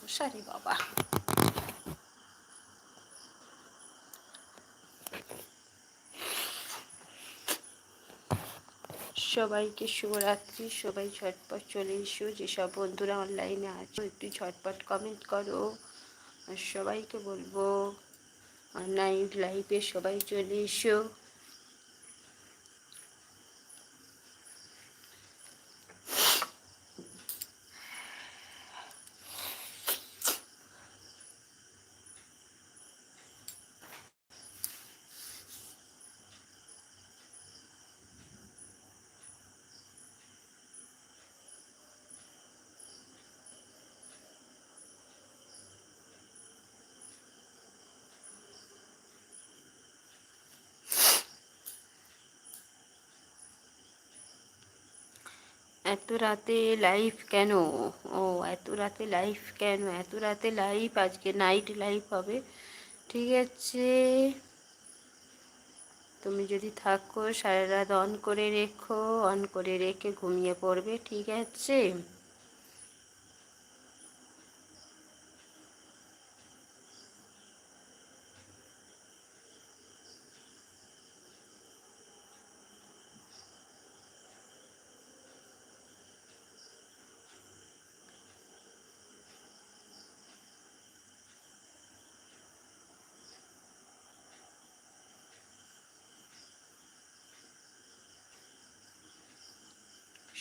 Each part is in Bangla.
মশারি বাবা সবাইকে শুভরাত্রি, সবাই ঝটপট চলে এসো, যেসব বন্ধুরা অনলাইনে আছো, একটু ঝটপট কমেন্ট করো। আর সবাইকে বলব অনলাইন লাইভে সবাই চলে এসো। এত রাতে লাইভ কেন? ও, এত রাতে লাইভ কেন? এত রাতে লাইভ আজকে নাইট লাইভ হবে। ঠিক আছে। তুমি যদি থাকো, সারা রাত অন করে রেখো অন করে রেখে ঘুমিয়ে পড়বে। ঠিক আছে?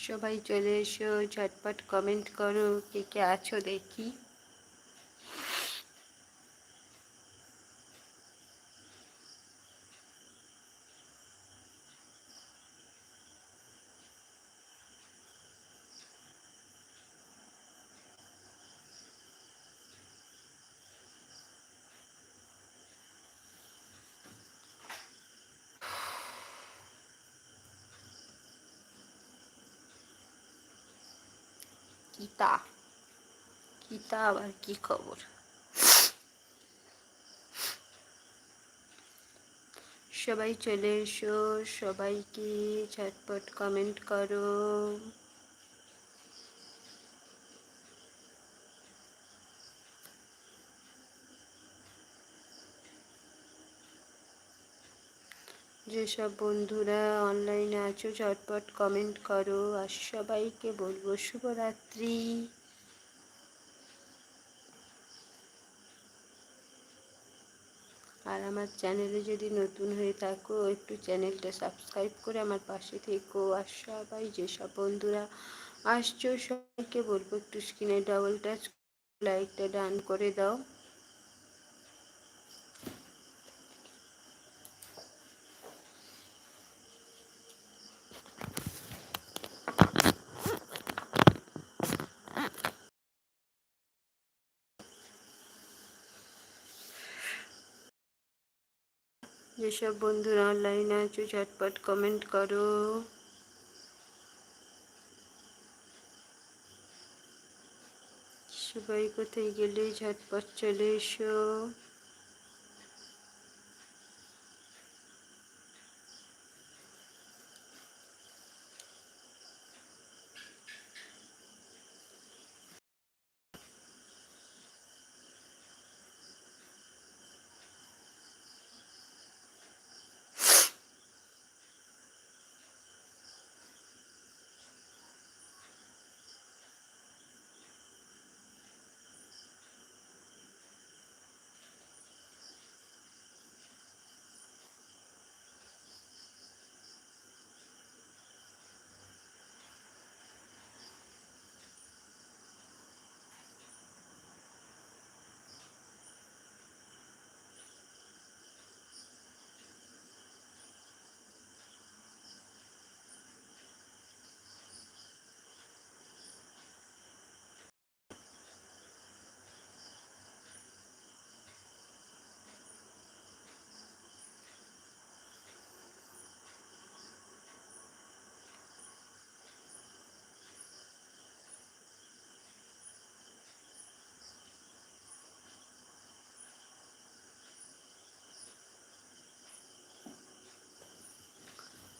সবাই চলে এসো ঝটপট কমেন্ট করো কে কে আছো দেখি। কিতা? কিতা আবার কি খবর? সবাই চলে এসো সবাইকে ঝটপট কমেন্ট করো। যেসব বন্ধুরা অনলাইনে আছো চটপট কমেন্ট করো। আর সবাইকে বলব শুভরাত্রি। আর আমার চ্যানেলে যদি নতুন হয়ে থাকো, একটু চ্যানেলটা সাবস্ক্রাইব করে আমার পাশে থেকো। আর সবাই, যেসব বন্ধুরা আসছো, সবাইকে বলব একটু স্ক্রিনে ডাবল টাচ লাইকটা ডান করে দাও। যেসব বন্ধুরা অনলাইনে আছো ঝটপট কমেন্ট করো। সবাই কোথায় গেলে? ঝটপট চলে এসো।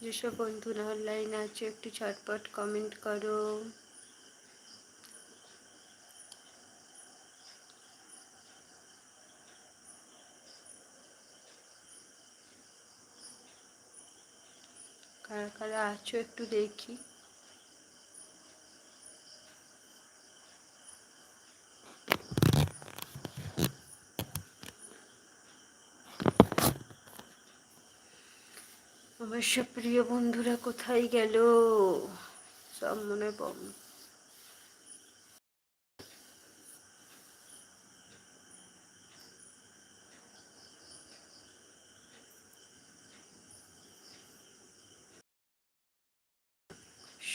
যেসব বন্ধুরা অনলাইন আছে একটু ছটপট কমেন্ট করো। কারা কারা আছো একটু দেখি। আমার প্রিয় বন্ধুরা, কোথায় গেল? সব মনে পম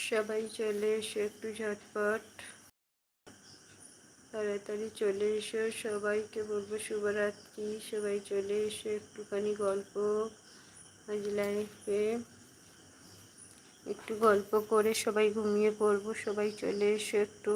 সবাই চলে এসো একটু ঝটপট। তাড়াতাড়ি চলে এসো। সবাইকে বলব শুভরাত্রি। সবাই চলে এসো একটুখানি গল্প। আজ লাইফে একটু গল্প করে সবাই ঘুমিয়ে পড়ব সবাই চলে এসো একটু।